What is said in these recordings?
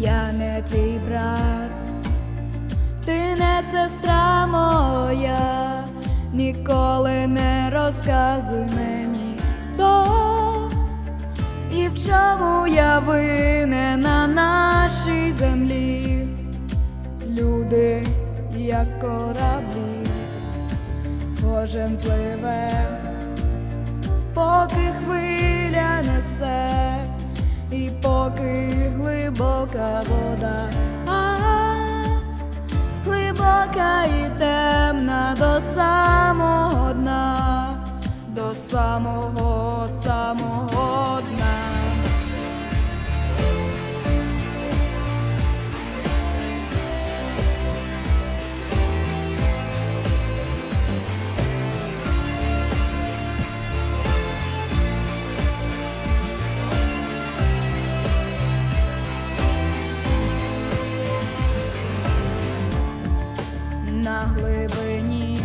я не твій брат, ти не сестра моя, ніколи не розказуй мені хто і в чому я винен на нашій землі, люди, як кораблі, кожен пливе, поки хвиля несе, глибока і темна до самого дна, до самого на глибині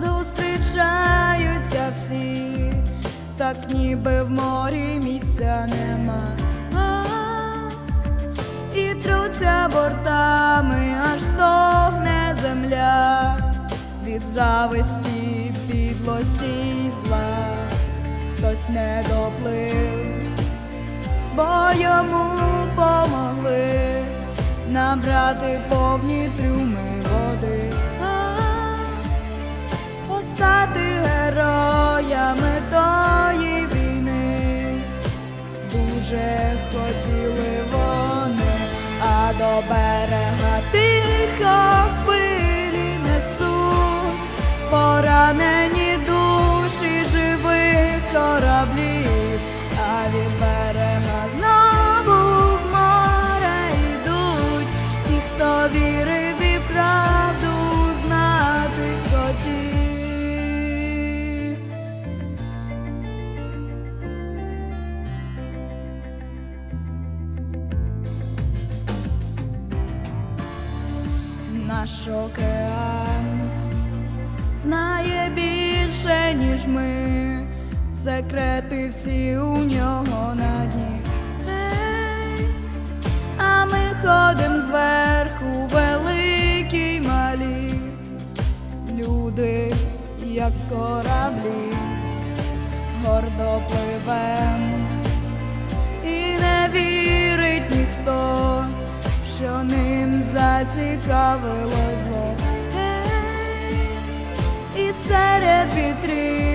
зустрічаються всі, так ніби в морі місця нема. А, І труться бортами, аж стогне земля від зависті, підлості й зла. Хтось не доплив, бо йому помогли набрати повні трюми від берега знову в море йдуть, ті, хто вірив і правду знати хотів. Наш океан знає більше, ніж ми, секрети всі у нього на дні. Ей, а ми ходим зверху, великі й малі, люди, як кораблі, гордо пливем, і не вірить ніхто, що ним зацікавило зло. Ей, і серед вітрів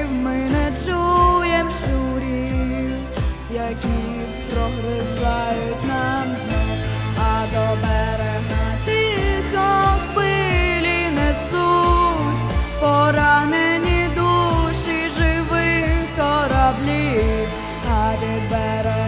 I I did better.